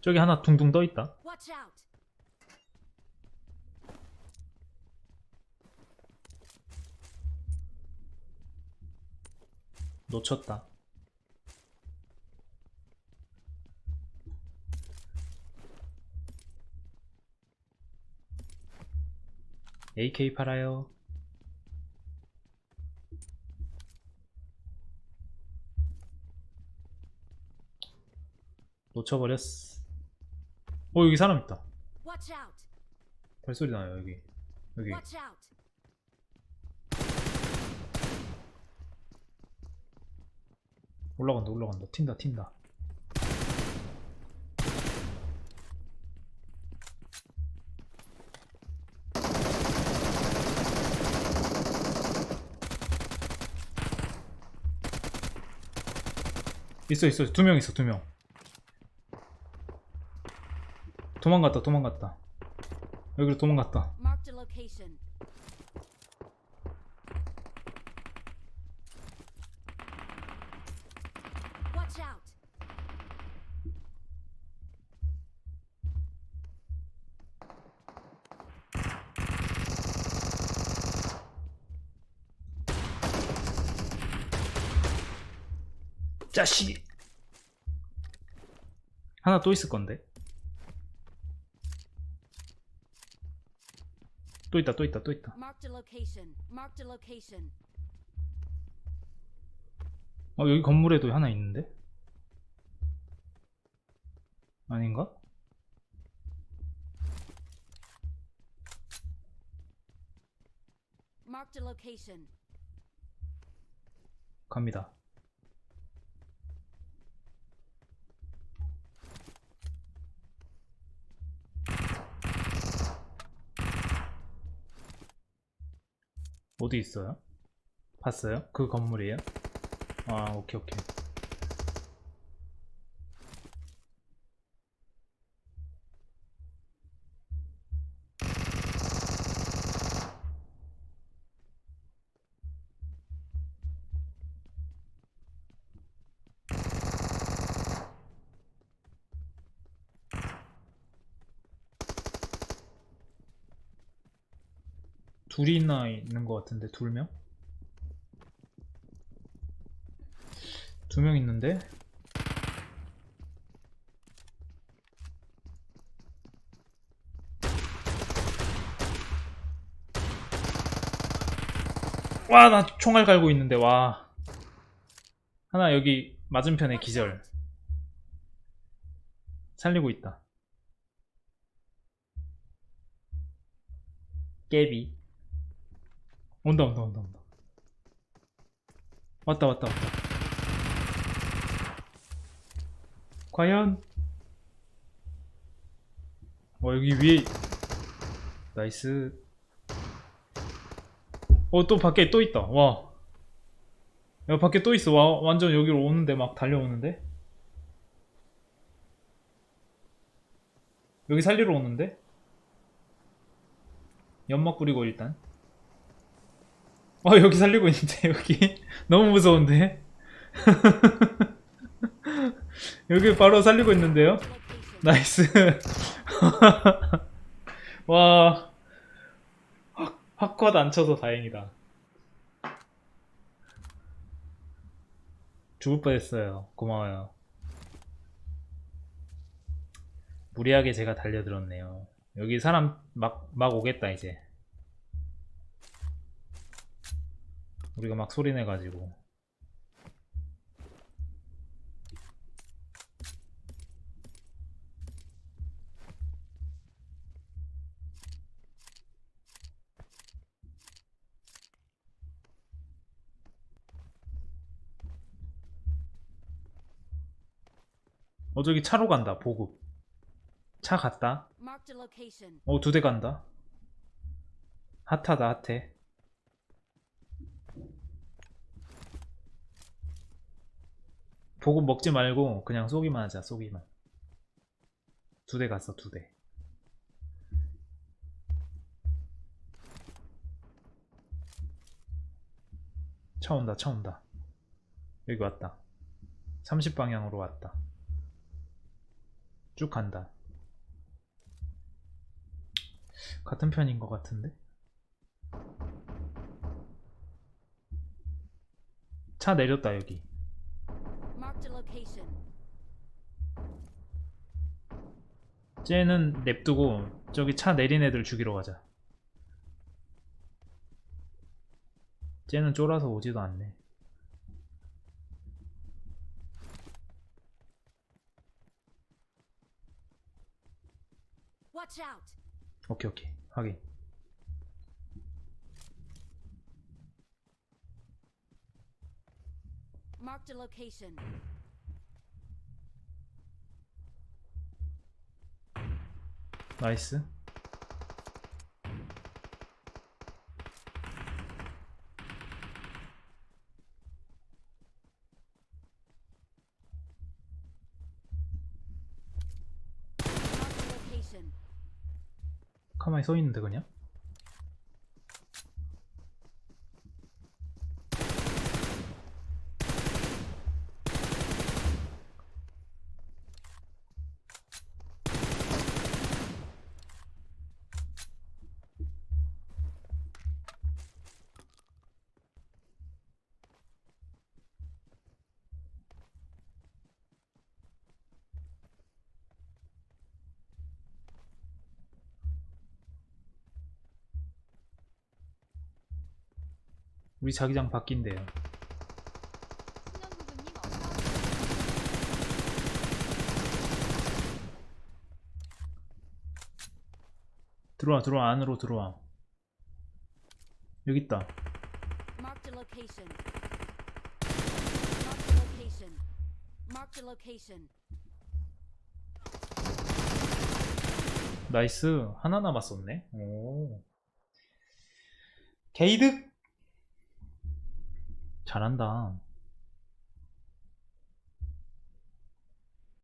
저기 하나 둥둥 떠 있다. 놓쳤다. AK 팔아요. 놓쳐버렸어. 어 여기 사람 있다. 발소리 나요 여기. 여기. 올라간다 올라간다 튄다 튄다 있어 있어 두 명 있어 두명 도망갔다 도망갔다. 여기로 도망갔다! 자식. 하나 또 있을 건데 또 있다 또 있다 또 있다. 어 여기 건물에도 하나 있는데 아닌가? 갑니다 어디 있어요? 봤어요? 그 건물이에요? 아 오케이 오케이 둘이나 있는 것 같은데 둘 명? 두 명 있는데? 와, 나 총알 갈고 있는데, 와. 하나 여기 맞은편에 기절. 살리고 있다. 깨비. 온다, 온다, 온다, 온다. 왔다, 왔다, 왔다. 과연? 어, 여기 위에. 나이스. 어, 또 밖에 또 있다. 와. 야, 밖에 또 있어. 와, 완전 여기로 오는데, 막 달려오는데? 여기 살리러 오는데? 연막 뿌리고 일단. 어, 여기 살리고 있는데, 여기. 너무 무서운데? 여기 바로 살리고 있는데요? 나이스. 와. 확, 확컷 안 쳐서 다행이다. 죽을 뻔했어요. 고마워요. 무리하게 제가 달려들었네요. 여기 사람 막, 막 오겠다, 이제. 우리가 막 소리내가지고. 어, 저기 차로 간다, 보급. 차 갔다. 어, 두 대 간다. 핫하다, 핫해. 보급 먹지 말고 그냥 쏘기만 하자, 쏘기만. 두 대 갔어, 두 대. 차 온다, 차 온다. 여기 왔다. 30방향으로 왔다. 쭉 간다. 같은 편인 것 같은데? 차 내렸다 여기. 쟤는 냅두고 저기 차 내린 애들 죽이러 가자. 쟤는 쫄아서 오지도 않네. 오케이 오케이 확인. Marked a location. 나이스. 가만히 서 있는데 그냥? 우리 자기장 바뀐대요. 들어와 들어와 안으로 들어와. 여기 있다. 나이스 하나 남았었네. 오. 게이득 잘한다.